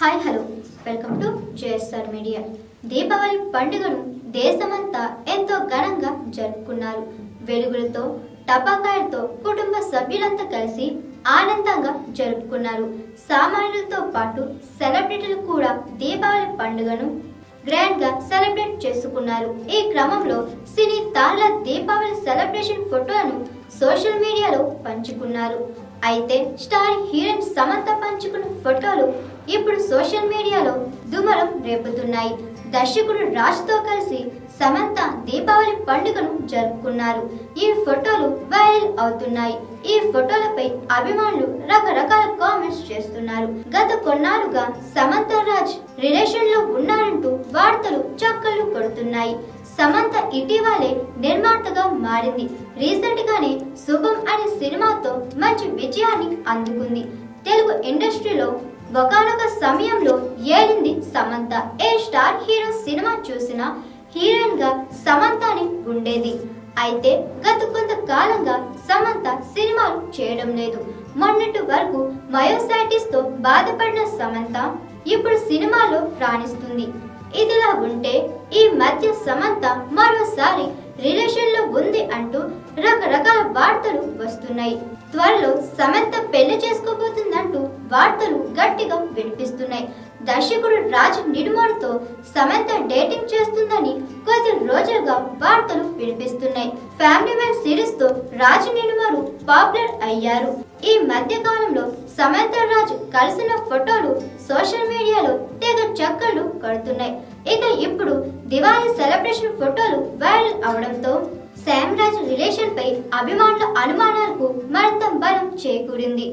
Hi hello. Welcome to JSR media. Deepavali పండుగను దేశమంతా ఎంతో ఘనంగా జరుపుకున్నారు. వెలుగులతో టపాకాయలతో కుటుంబ సభ్యులంతా కలిసి ఆనందంగా జరుపుకున్నారు. సామాన్యులతో పాటు సెలబ్రిటీలు కూడా దీపావళి పండుగను గ్రాండ్గా సెలబ్రేట్ చేసుకున్నారు. ఈ క్రమంలో సినీ తారల దీపావళి సెలబ్రేషన్ ఫోటోలను సోషల్ మీడియాలో పంచుకున్నారు. అయితే స్టార్ హీరోయిన్ సమంత పంచుకున్న ఫోటోలు ఇప్పుడు సోషల్ మీడియాలో దుమరం రేపుతున్నాయి. దర్శకుడు రాజ్తో కలిసి సమంత దీపావళి పండుగను జరుపుకున్నారు. ఈ ఫోటోలు వైరల్ అవుతున్నాయి. ఈ ఫోటోలపై అభిమానులు రకరకాల కామెంట్స్ చేస్తున్నారు. గత కొన్నాళ్ళుగా సమంత రాజ్ రిలేషన్లో ఉన్నారంటూ వార్తలు చక్కలు కొడుతున్నాయి. సమంత ఇటీవలే నిర్మాతగా మారింది. రీసెంట్ గానే శుభం అనే సినిమాతో మంచి విజయాన్ని అందుకుంది. తెలుగు ఇండస్ట్రీలో ఒకనొక సమయంలో ఏలింది సమంత. ఏ స్టార్ హీరో సినిమా చూసినా హీరోయిన్గా సమంతని ఉండేది. అయితే గత కొంతకాలంగా సమంత సినిమాలు చేయడం లేదు. మొన్నటి వరకు మయోసైటిస్తో బాధపడిన సమంత ఇప్పుడు సినిమాలో రాణిస్తుంది. ఇదిలా ఉంటే ఈ మధ్య సమంత మరోసారి రిలేషన్లో ఉంది అంటూ రకరకాల వార్తలు వస్తున్నాయి. త్వరలో సమంత పెళ్ళి చేసుకోబోతుందంటూ వార్తలు గట్టిగా వినిపిస్తున్నాయి. దర్శకుడు రాజ్ నిడుమోడుతో సమంత డేటింగ్ ఫ్యామిలీ మ్యాన్ సిరీస్తో రాజ్ నిడుమోడు పాపులర్ అయ్యారు. ఈ మధ్య కాలంలో సమంత రాజ్ కలిసిన ఫోటోలు సోషల్ మీడియాలో తెగ చక్కర్లు కడుతున్నాయి. ఇక ఇప్పుడు దివాళీ సెలబ్రేషన్ ఫోటోలు వైరల్ అవడంతో శామ్ రాజ్ రిలేషన్ పై అభిమానుల అనుమానాలకు మరింత బలం చేకూరింది.